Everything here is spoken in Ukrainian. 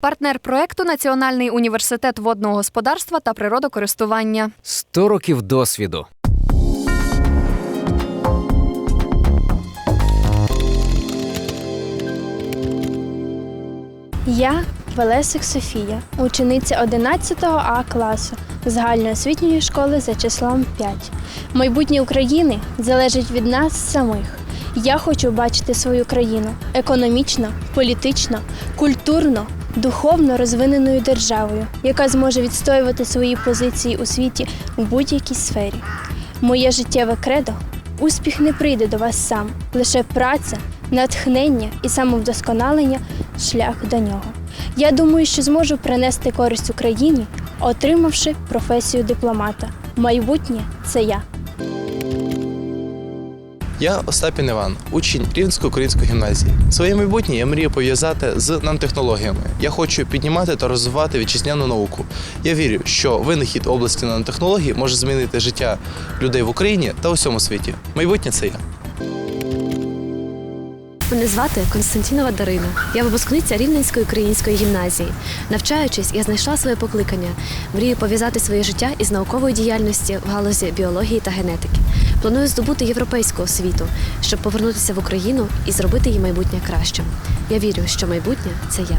Партнер проекту Національний університет водного господарства та природокористування. 100 років досвіду. Я Велесик Софія, учениця 11 А класу загальноосвітньої школи за числом 5. Майбутнє України залежить від нас самих. Я хочу бачити свою країну економічно, політично, культурно, духовно розвиненою державою, яка зможе відстоювати свої позиції у світі у будь-якій сфері. Моє життєве кредо успіх не прийде до вас сам, лише праця, натхнення і самовдосконалення шлях до нього. Я думаю, що зможу принести користь Україні, отримавши професію дипломата. Майбутнє це я. Я Остапін Іван, учень Рівненської української гімназії. Своє майбутнє я мрію пов'язати з нанотехнологіями. Я хочу піднімати та розвивати вітчизняну науку. Я вірю, що винахід області нанотехнологій може змінити життя людей в Україні та усьому світі. Майбутнє це я. Мене звати Константінова Дарина. Я випускниця Рівненської української гімназії. Навчаючись, я знайшла своє покликання. Мрію пов'язати своє життя із науковою діяльністю в галузі біології та генетики. Планую здобути європейську освіту, щоб повернутися в Україну і зробити її майбутнє кращим. Я вірю, що майбутнє це я.